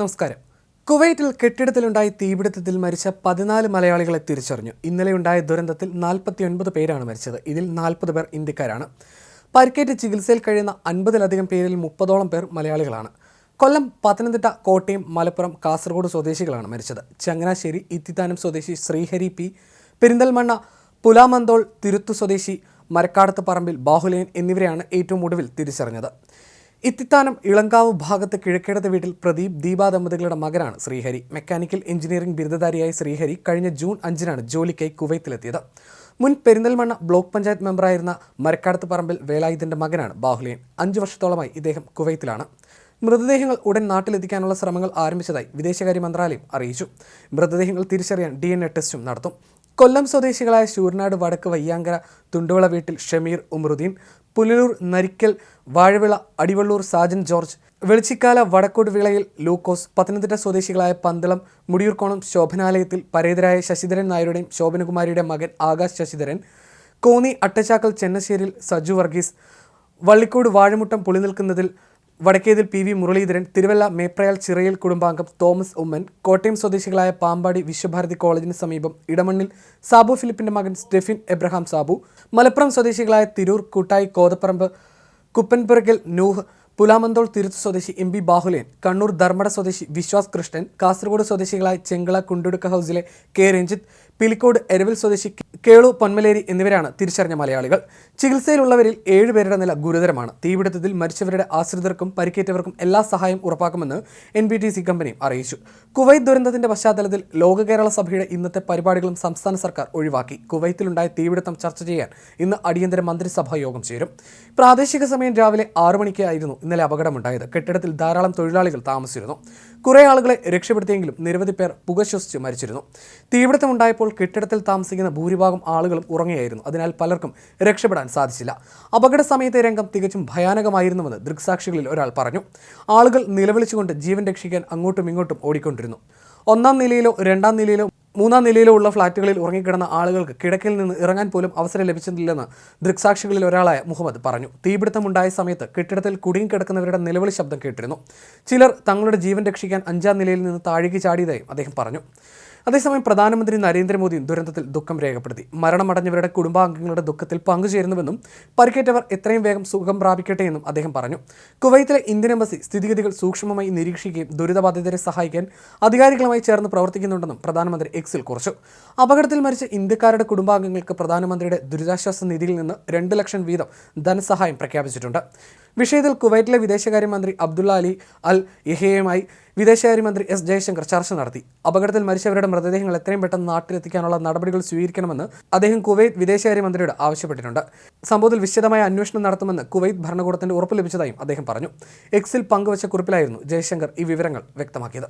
നമസ്കാരം. കുവൈറ്റിൽ കെട്ടിടത്തിലുണ്ടായ തീപിടുത്തത്തിൽ മരിച്ച പതിനാല് മലയാളികളെ തിരിച്ചറിഞ്ഞു. ഇന്നലെയുണ്ടായ ദുരന്തത്തിൽ നാൽപ്പത്തിയൊൻപത് പേരാണ് മരിച്ചത്. ഇതിൽ നാൽപ്പത് പേർ ഇന്ത്യക്കാരാണ്. പരിക്കേറ്റ് ചികിത്സയിൽ കഴിയുന്ന അൻപതിലധികം പേരിൽ മുപ്പതോളം പേർ മലയാളികളാണ്. കൊല്ലം പത്തനംതിട്ട കോട്ടയം മലപ്പുറം കാസർഗോഡ് സ്വദേശികളാണ് മരിച്ചത്. ചങ്ങനാശ്ശേരി ഇത്തിത്താനം സ്വദേശി ശ്രീഹരി പി പെരിന്തൽമണ്ണ പുലാമന്തോൾ തിരുത്തു സ്വദേശി മരക്കാടത്ത് പറമ്പിൽ ബാഹുലയൻ എന്നിവരെയാണ് ഏറ്റവും ഒടുവിൽ തിരിച്ചറിഞ്ഞത്. ഇത്തിത്താനം ഇളങ്കാവ് ഭാഗത്ത് കിഴക്കേടത്ത് വീട്ടിൽ പ്രദീപ് ദീപ ദമ്പതികളുടെ മകനാണ് ശ്രീഹരി. മെക്കാനിക്കൽ എഞ്ചിനീയറിംഗ് ബിരുദധാരിയായ ശ്രീഹരി കഴിഞ്ഞ ജൂൺ അഞ്ചിനാണ് ജോലിക്കായി കുവൈത്തിലെത്തിയത്. മുൻ പെരിന്തൽമണ്ണ ബ്ലോക്ക് പഞ്ചായത്ത് മെമ്പറായിരുന്ന മരക്കാടത്ത് പറമ്പിൽ വേലായുധന്റെ മകനാണ് ബാഹുലിയൻ അഞ്ചു വർഷത്തോളമായി ഇദ്ദേഹം കുവൈത്തിലാണ്. മൃതദേഹങ്ങൾ ഉടൻ നാട്ടിലെത്തിക്കാനുള്ള ശ്രമങ്ങൾ ആരംഭിച്ചതായി വിദേശകാര്യ മന്ത്രാലയം അറിയിച്ചു. മൃതദേഹങ്ങൾ തിരിച്ചറിയാൻ ഡി ടെസ്റ്റും നടത്തും. കൊല്ലം സ്വദേശികളായ ശൂരനാട് വടക്ക് വയ്യാങ്കര തുണ്ടുവള വീട്ടിൽ ഷമീർ ഉമറുദ്ദീൻ പുനലൂർ നരിക്കൽ വാഴവിള അടിവള്ളൂർ സാജൻ ജോർജ് വെളിച്ചിക്കാല വടക്കോട് വിളയിൽ ലൂക്കോസ് പത്തനംതിട്ട സ്വദേശികളായ പന്തളം മുടിയൂർക്കോണം ശോഭനാലയത്തിൽ പരേതരായ ശശിധരൻ നായരുടെയും ശോഭനകുമാരിയുടെ മകൻ ആകാശ് ശശിധരൻ കോന്നി അട്ടച്ചാക്കൽ ചെന്നശ്ശേരിൽ സജു വർഗീസ് വള്ളിക്കോട് വാഴമുട്ടം പുളി നിൽക്കുന്നതിൽ വടക്കേതിൽ പി വി മുരളീധരൻ തിരുവല്ല മേപ്രയാൽ ചിറയിൽ കുടുംബാംഗം തോമസ് ഉമ്മൻ കോട്ടയം സ്വദേശികളായ പാമ്പാടി വിശ്വഭാരതി കോളേജിന് സമീപം ഇടമണ്ണിൽ സാബു ഫിലിപ്പിന്റെ മകൻ സ്റ്റെഫിൻ എബ്രഹാം സാബു മലപ്പുറം സ്വദേശികളായ തിരൂർ കൂട്ടായി കോതപ്പറമ്പ് കുപ്പൻപുറകൽ നൂഹ് പുലാമന്തോൾ തിരുത്ത് സ്വദേശി എം ബി ബാഹുലേൻ കണ്ണൂർ ധർമ്മട സ്വദേശി വിശ്വാസ് കൃഷ്ണൻ കാസർഗോഡ് സ്വദേശികളായ ചെങ്കള കുണ്ടുടുക്ക ഹൗസിലെ കെ രഞ്ജിത്ത് പിലിക്കോട് എരവിൽ സ്വദേശി കേളു പൊന്മലേരി എന്നിവരാണ് തിരിച്ചറിഞ്ഞ മലയാളികൾ. ചികിത്സയിലുള്ളവരിൽ ഏഴുപേരുടെ നില ഗുരുതരമാണ്. തീപിടുത്തത്തിൽ മരിച്ചവരുടെ ആശ്രിതർക്കും പരിക്കേറ്റവർക്കും എല്ലാ സഹായം ഉറപ്പാക്കുമെന്ന് എൻ ബി ടി സി കമ്പനിയും അറിയിച്ചു. കുവൈത്ത് ദുരന്തത്തിന്റെ പശ്ചാത്തലത്തിൽ ലോക കേരള സഭയുടെ ഇന്നത്തെ പരിപാടികളും സംസ്ഥാന സർക്കാർ ഒഴിവാക്കി. കുവൈത്തിലുണ്ടായ തീപിടുത്തം ചർച്ച ചെയ്യാൻ ഇന്ന് അടിയന്തര മന്ത്രിസഭാ യോഗം ചേരും. പ്രാദേശിക സമയം രാവിലെ ആറു മണിക്കായിരുന്നു ഇന്നലെ അപകടമുണ്ടായത്. കെട്ടിടത്തിൽ ധാരാളം തൊഴിലാളികൾ താമസിച്ചിരുന്നു. കുറേ ആളുകളെ രക്ഷപ്പെടുത്തിയെങ്കിലും നിരവധി പേർ പുകശ്വസിച്ച് മരിച്ചിരുന്നു. തീപിടുത്തമുണ്ടായപ്പോൾ കെട്ടിടത്തിൽ താമസിക്കുന്ന ഭൂരിഭാഗം ആളുകളും ഉറങ്ങുകയായിരുന്നു. അതിനാൽ പലർക്കും രക്ഷപ്പെടാൻ സാധിച്ചില്ല. അപകട സമയത്തെ രംഗം തികച്ചും ഭയാനകമായിരുന്നുവെന്ന് ദൃക്സാക്ഷികളിൽ ഒരാൾ പറഞ്ഞു. ആളുകൾ നിലവിളിച്ചുകൊണ്ട് ജീവൻ രക്ഷിക്കാൻ അങ്ങോട്ടും ഇങ്ങോട്ടും ഓടിക്കൊണ്ടിരുന്നു. ഒന്നാം നിലയിലോ രണ്ടാം നിലയിലോ മൂന്നാം നിലയിലോ ഉള്ള ഫ്ളാറ്റുകളിൽ ഉറങ്ങിക്കിടന്ന ആളുകൾക്ക് കിടക്കിൽ നിന്ന് ഇറങ്ങാൻ പോലും അവസരം ലഭിച്ചിട്ടില്ലെന്ന് ദൃക്സാക്ഷികളിൽ ഒരാളായ മുഹമ്മദ് പറഞ്ഞു. തീപിടുത്തമുണ്ടായ സമയത്ത് കെട്ടിടത്തിൽ കുടുങ്ങിക്കിടക്കുന്നവരുടെ നിലവിളി ശബ്ദം കേട്ടിരുന്നു. ചിലർ തങ്ങളുടെ ജീവൻ രക്ഷിക്കാൻ അഞ്ചാം നിലയിൽ നിന്ന് താഴേക്ക് ചാടിയതായും അദ്ദേഹം പറഞ്ഞു. അതേസമയം പ്രധാനമന്ത്രി നരേന്ദ്രമോദി ദുരന്തത്തിൽ ദുഃഖം രേഖപ്പെടുത്തി. മരണമടഞ്ഞവരുടെ കുടുംബാംഗങ്ങളുടെ ദുഃഖത്തിൽ പങ്കുചേരുന്നുവെന്നും പരിക്കേറ്റവർ എത്രയും വേഗം സുഖം പ്രാപിക്കട്ടെ എന്നും അദ്ദേഹം പറഞ്ഞു. കുവൈത്തിലെ ഇന്ത്യൻ എംബസി സ്ഥിതിഗതികൾ സൂക്ഷ്മമായി നിരീക്ഷിക്കുകയും ദുരിതബാധിതരെ സഹായിക്കാൻ അധികാരികളുമായി ചേർന്ന് പ്രവർത്തിക്കുന്നുണ്ടെന്നും പ്രധാനമന്ത്രി എക്സിൽ കുറിച്ചു. അപകടത്തിൽ മരിച്ച ഇന്ത്യക്കാരുടെ കുടുംബാംഗങ്ങൾക്ക് പ്രധാനമന്ത്രിയുടെ ദുരിതാശ്വാസ നിധിയിൽ നിന്ന് രണ്ട് ലക്ഷം വീതം ധനസഹായം പ്രഖ്യാപിച്ചിട്ടുണ്ട്. വിഷയത്തിൽ കുവൈറ്റിലെ വിദേശകാര്യമന്ത്രി അബ്ദുള്ള അലി അൽ യഹയുമായി വിദേശകാര്യമന്ത്രി എസ് ജയശങ്കർ ചർച്ച നടത്തി. അപകടത്തിൽ മരിച്ചവരുടെ മൃതദേഹങ്ങൾ എത്രയും പെട്ടെന്ന് നാട്ടിലെത്തിക്കാനുള്ള നടപടികൾ സ്വീകരിക്കണമെന്ന് അദ്ദേഹം കുവൈറ്റ് വിദേശകാര്യമന്ത്രിയോട് ആവശ്യപ്പെട്ടിട്ടുണ്ട്. സംഭവത്തിൽ വിശദമായ അന്വേഷണം നടത്തുമെന്ന് കുവൈറ്റ് ഭരണകൂടത്തിന്റെ ഉറപ്പ് ലഭിച്ചതായും അദ്ദേഹം പറഞ്ഞു. എക്സിൽ പങ്കുവച്ച കുറിപ്പിലായിരുന്നു ജയശങ്കർ ഈ വിവരങ്ങൾ വ്യക്തമാക്കിയത്.